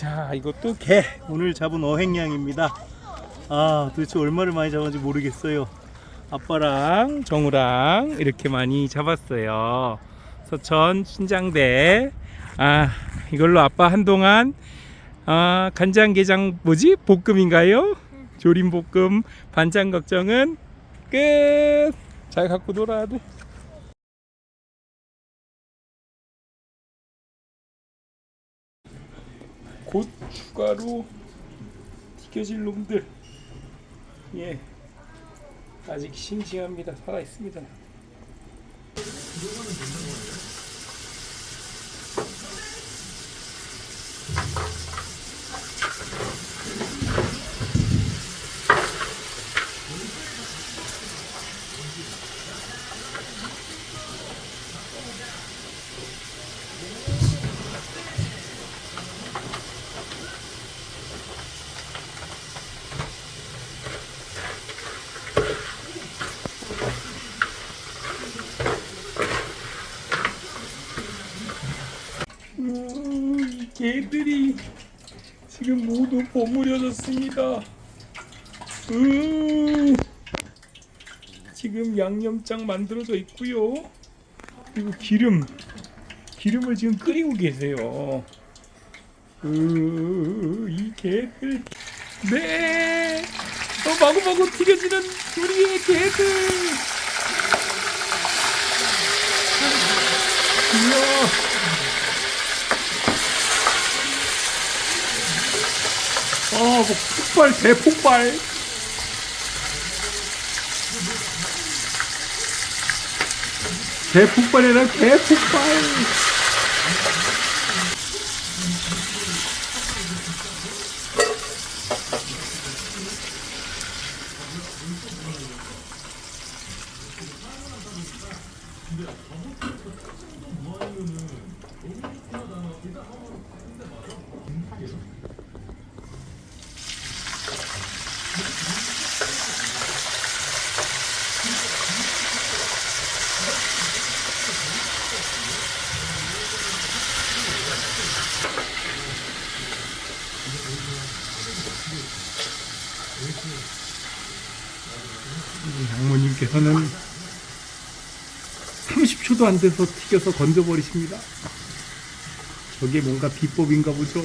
자, 이것도 개. 오늘 잡은 어획량입니다. 아, 도대체 얼마를 많이 잡았는지 모르겠어요. 아빠랑 정우랑 이렇게 많이 잡았어요. 서천 신장대. 아, 이걸로 아빠 한동안 아, 간장게장 뭐지? 볶음인가요? 조림 볶음 반찬 걱정은 끝. 잘 갖고 놀아야 돼. 곧 추가로 튀겨질 놈들. 예. 아직 싱싱합니다. 살아 있습니다 개들이 지금 모두 버무려졌습니다. 음, 지금 양념장 만들어져 있고요. 그리고 기름 기름을 지금 끓이고 계세요. 으, 이 개들. 네. 어, 마구마구 튀겨지는 우리의 개들 이야 아, 뭐 폭발, 대폭발. 대폭발이라 개폭발. 장모님께서는 30초도 안 돼서 튀겨서 건져버리십니다. 저게 뭔가 비법인가 보죠?